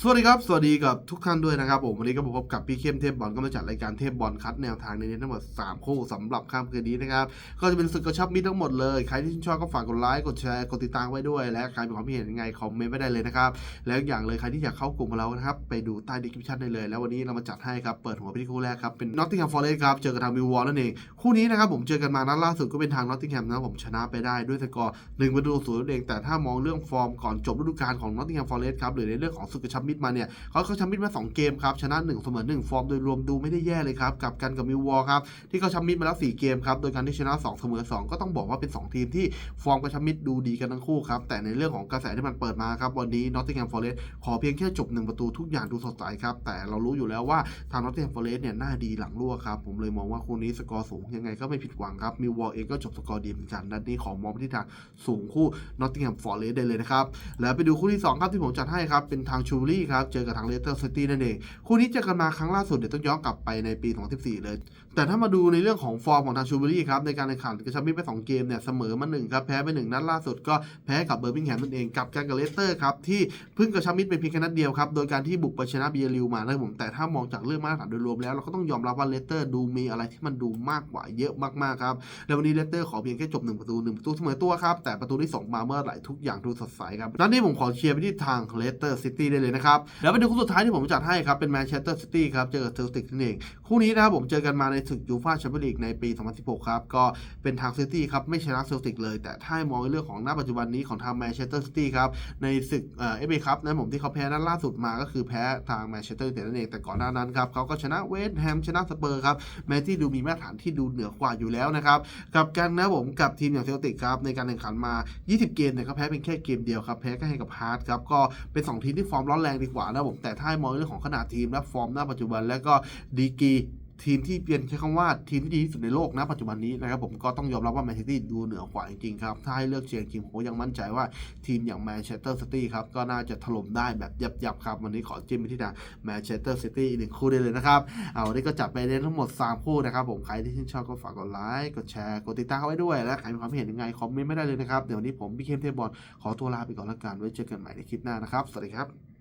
สวัสดีครับ สวัสดีกับทุกท่านด้วยนะครับผมวันนี้ก็มพบกับพี่เข้มเทพบอลก็มาจัดรายการเทพบอลคัดแนวทางในนี้ทั้งหมด 3 คู่สำหรับค่ำคืนนี้นะครับ ก็จะเป็นศึกกระชับมิตรทั้งหมดเลยใครที่ชื่นชอบก็ฝากกดไลค์กดแชร์กดติดตามไว้ด้วย และใครมีความคิดเห็นยังไงคอมเมนต์ไว้ได้เลยนะครับ แล้วอย่างเลยใครที่อยากเข้ากลุ่มของเรานะครับไปดูใต้ดีคริปชั่นได้เลย แล้ววันนี้เรามาจัดให้ครับเปิดหัวไปที่คู่แรกครับเป็นนอตติงแฮมฟอร์เรสครับเจอกับทางมิววอลนั่นเองคู่นี้นะครับผมเจอกันมานัดล่าสุดก็เป็นทางนอตติงแฮมนะผมชนะไปได้ด้วยสกอร์หนึ่งประตูศูนย์นั่นเองแต่ถ้ามองเรื่องฟอร์มก่อนจบฤดูกาลของนอตติงแฮมฟอร์เรสครับหรือในเรื่องของศึกกระชับมิตมาเนี่ยเขาเขาชนะมิดมา 2 เกมครับชนะ1เสมอ1ฟอร์มโดยรวมดูไม่ได้แย่เลยครับกับกันกับมิววอลครับที่เขาชนะมิดมาแล้ว 4 เกมครับโดยการที่ชนะ 2 เสมอ 2 ก็ต้องบอกว่าเป็น 2 ทีมที่ฟอร์มกระชับมิดดูดีกันทั้งคู่ครับแต่ในเรื่องของกระแสที่มันเปิดมาครับวันนี้นอตติงแฮมฟอร์เรสขอเพียงแค่จบ 1 ประตูทุกอย่างดูสดใสครับแต่เรารู้อยู่แล้วว่าทางนอตติงแฮมฟอร์เรสเนี่ยหน้าดีหลังรั่วครับผมเลยมองว่าคู่นี้สกอร์สูงยังไงก็ไม่ผิดหวังครับมิววอลเองก็จบสกอร์ดีเหมือนกันนัดนี้ขอมองไปที่ทางสูงคู่นอตติงแฮมฟอร์เรสได้เลยนะครับแล้วไปดูคู่ที่สองครับที่ผมจัดให้ครับเป็นทางชูรี่ครับเจอกับทางเลสเตอร์ซิตี้นั่นเองคู่นี้เจอกันมาครั้งล่าสุดเดี๋ยวต้องย้อนกลับไปในปี 2014 เลย แต่ถ้ามาดูในเรื่องของฟอร์มของทางชูเบอรี่ครับในการแข่งขันกระชับมิตรไป 2 เกมเนี่ยเสมอมา1ครับแพ้ไป1นัดล่าสุดก็แพ้กับเบอร์มิงแฮมนั่นเองกับการกับเลสเตอร์ครับที่เพิ่งกระชับมิตรเป็นเพียงแค่นัดเดียวครับโดยการที่บุกไปชนะเบียริวมานะผมแต่ถ้ามองจากเรื่องมาตรฐานโดยรวมแล้วเราก็ต้องยอมรับว่าเลสเตอร์ดูมีอะไรที่มันดูมากกว่าเยอะมากๆครับแล้ววันนี้เลสเตอร์ขอเพียงแค่จบ1ประตู1ประตูเสมอตัวครับแต่ประตูที่สองมาเมื่อไหร่ทุกอย่างดูสดใสครับนัดนี้ผมขอเชียร์ไปที่ทางเลสเตอร์ซิตี้ได้เลยนะครับแล้วไปดูคู่สุดท้ายที่ผมจัดให้ครับ เป็นแมนเชสเตอร์ซิตี้ครับเจอกับเซลติกนั่นเอง คู่นี้นะครับผมเจอกันมาในศึกยูฟ่าแชมเปี้ยนลีกในปี 2016 ครับ ก็เป็นทางซิตี้ครับ ไม่ชนะเซลติกเลย แต่ถ้ามองในเรื่องของหน้าปัจจุบันนี้ของทางแมนเชสเตอร์ซิตี้ครับ ในศึกเอ่อฟเอคัพนะผมที่เขาแพ้นัดล่าสุดมาก็คือแพ้ทางแมนเชสเตอร์ยูไนเต็ดนั่นเองแต่ก่อนหน้านั้นครับเขาก็ชนะเวสต์แฮมชนะสเปอร์ครับแม้ที่ดูมีมาตรฐานที่ดูเหนือกว่าอยู่แล้วนะครับกับกันนะผมกับทีมอย่างเซลติกครับในการแข่งขันมา 20 เกมเนี่ยเขาแพ้เป็นแค่เกมเดียวครับแพ้ก็ให้กับฮาร์ดครับก็เป็นสองทีมที่ฟอร์มร้อนแรงดีกว่านะผมแต่ถ้ามองเรื่องของขนาดทีมและฟอร์มหน้าปัจจุบัน แล้วก็ดีกีทีมที่เปลี่ยนใช้คำว่าทีมที่ดีที่สุดในโลกนะปัจจุบันนี้นะครับผมก็ต้องยอมรับว่าแมนซิตี้ดูเหนือกว่าจริงๆครับ ถ้าให้เลือกเชียร์จริงผมยังมั่นใจว่าทีมอย่างแมนเชสเตอร์ซิตี้ครับก็น่าจะถล่มได้แบบยับๆครับวันนี้ขอจิ้มไปที่ทางแมนเชสเตอร์ซิตี้อีกหนึ่งคู่ได้เลยนะครับเอาวันนี้ก็จัดไปเล่นทั้งหมด 3 คู่นะครับผมใครที่ชื่นชอบก็ฝากกดไลค์กดแชร์กดติดตามเอาไว้ด้วยและใครมีความเห็นยังไงคอมเมนต์ไม่ได้เลยนะครับเดี๋ยววันนี้ผมพี่เข้มเทพบอลขอตัวลาไปก่อนละกันไว้เจอกันใหม่ในคลิปหน้านะครับสวัสดีครับ